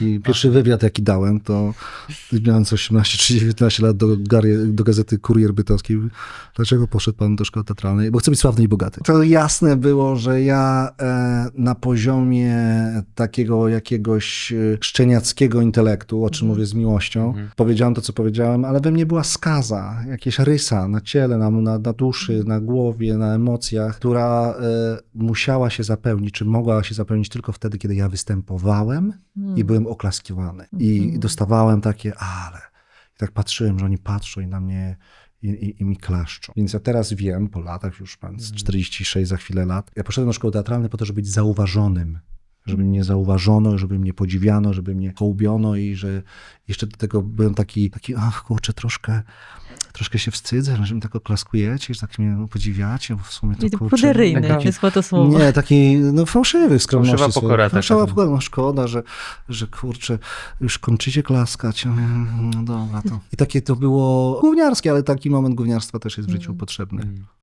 I pierwszy wywiad, jaki dałem, to miałem 18 czy 19 lat do, do gazety Kurier Bytowski. Dlaczego poszedł pan do szkoły teatralnej? Bo chcę być sławny i bogaty. To jasne było, że ja e, na poziomie takiego jakiegoś e, szczeniackiego intelektu, o czym mówię z miłością, powiedziałem to, co powiedziałem, ale we mnie była skaza, jakieś rysa na ciele, na, na, na duszy, na głowie, na emocjach, która e, musiała się zapełnić, czy mogła się zapełnić tylko wtedy, kiedy ja występowałem i byłem oklaskiwany. I dostawałem takie, ale. I tak patrzyłem, że oni patrzą i na mnie i, i, i mi klaszczą. Więc ja teraz wiem, po latach już mam z 46 za chwilę lat, ja poszedłem do szkoły teatralnej po to, żeby być zauważonym. Żeby mnie zauważono, żeby mnie podziwiano, żeby mnie hołbiono i że jeszcze do tego byłem taki, taki ach kurczę, troszkę, troszkę się wstydzę, że mi tak oklaskujecie, że tak mnie podziwiacie, bo w sumie to kurczę... poderyjny, Taki- jest chyba to słowo. Nie, taki no, fałszywy skromności. Fałszywa pokora taka. Fałszywa pokora. No szkoda, że, że kurczę, już kończycie klaskać. Mówię, No dobra, to. I takie to było gówniarskie, ale taki moment gówniarstwa też jest w życiu potrzebny. Mm.